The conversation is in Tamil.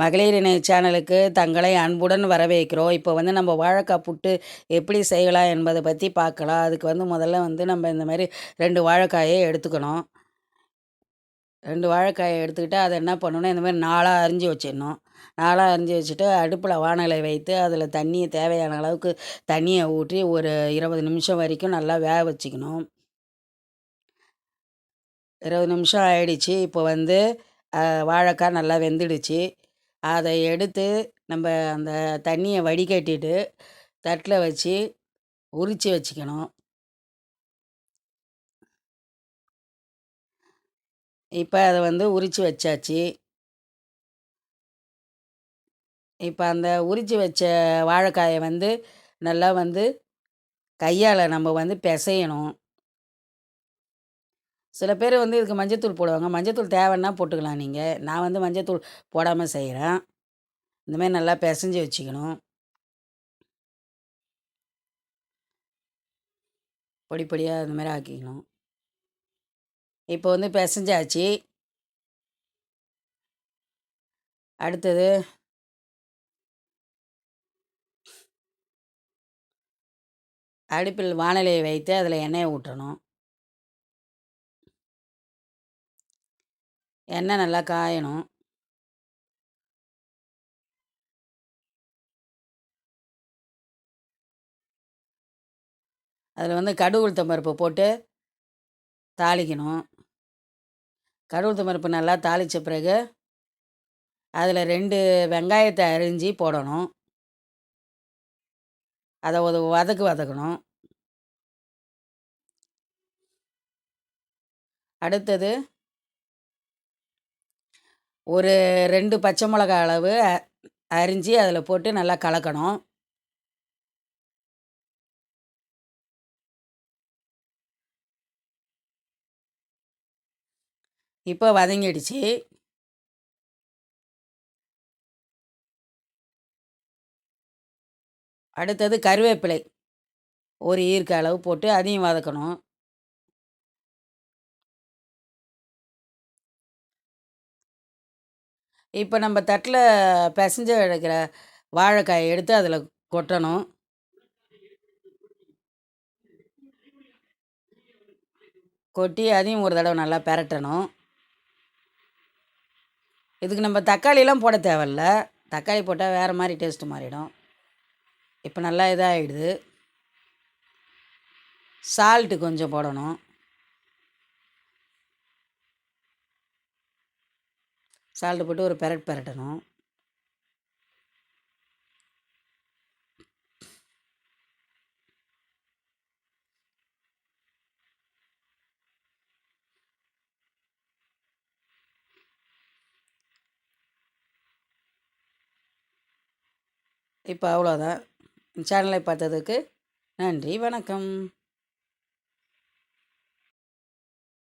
மகளிர் இணைய சேனலுக்கு தங்களை அன்புடன் வரவேற்கிறோம். இப்போ வந்து நம்ம வாழைக்காய் புட்டு எப்படி செய்யலாம் என்பதை பற்றி பார்க்கலாம். அதுக்கு வந்து முதல்ல வந்து நம்ம இந்த மாதிரி ரெண்டு வாழைக்காயை எடுத்துக்கணும். ரெண்டு வாழைக்காயை எடுத்துக்கிட்டு அதை என்ன பண்ணணும்? இந்த மாதிரி நாளாக அரிஞ்சு வச்சிடணும். நாளாக அரிஞ்சு வச்சுட்டு அடுப்பில் வானலை வைத்து அதில் தண்ணியை தேவையான அளவுக்கு தண்ணியை ஊற்றி ஒரு இருபது நிமிஷம் வரைக்கும் நல்லா வேக வச்சுக்கணும். இருபது நிமிஷம் ஆயிடுச்சு. இப்போ வந்து வாழைக்காய் நல்லா வெந்துடுச்சு. அதை எடுத்து நம்ம அந்த தண்ணியை வடிகட்டிட்டு தட்டில் வச்சு உரித்து வச்சுக்கணும். இப்போ அதை வந்து உரித்து வச்சாச்சு. இப்போ அந்த உரித்து வச்ச வாழைக்காயை வந்து நல்லா வந்து கையால் நம்ம வந்து பிசையணும். சில பேர் வந்து இதுக்கு மஞ்சத்தூள் போடுவாங்க. மஞ்சத்தூள் தேவைன்னா போட்டுக்கலாம் நீங்கள் நான் வந்து மஞ்சத்தூள் போடாமல் செய்கிறேன் இந்தமாதிரி நல்லா பிசைஞ்சு வச்சுக்கணும். பொடி பொடியாக இந்த மாதிரி ஆக்கிக்கணும். இப்போ வந்து பிசைஞ்சாச்சு. அடுத்தது அடுப்பில் வானிலையை வைத்து அதில் எண்ணெயை ஊற்றணும். எண்ணெய் நல்லா காயணும். அதில் வந்து கடுகு உளுத்தம் பருப்பு போட்டு தாளிக்கணும். கடுகு உளுத்தம் பருப்பு நல்லா தாளித்த பிறகு அதில் ரெண்டு வெங்காயத்தை அரிஞ்சு போடணும். அதை ஒரு வதக்கு வதக்கணும். அடுத்தது ஒரு ரெண்டு பச்சை மிளகா அளவு அரிஞ்சு அதில் போட்டு நல்லா கலக்கணும். இப்போ வதங்கிடுச்சு. அடுத்தது கருவேப்பிலை. ஒரு ஈர்க்க அளவு போட்டு அதையும் வதக்கணும். இப்போ நம்ம தட்டில் பிசைஞ்சு எடுக்கிற வாழைக்காயை எடுத்து அதில் கொட்டணும். கொட்டி அதையும் ஒரு தடவை நல்லா பெரட்டணும். இதுக்கு நம்ம தக்காளிலாம் போட தேவையில்ல. தக்காளி போட்டால் வேறு மாதிரி டேஸ்ட்டு மாறிடும். இப்போ நல்லா இதாகிடுது சால்ட்டு கொஞ்சம் போடணும். சால்ட்டு போட்டு ஒரு பெரட் பெரட்டணும். இப்போ அவ்வளோதான். சேனலை பார்த்ததுக்கு நன்றி வணக்கம்.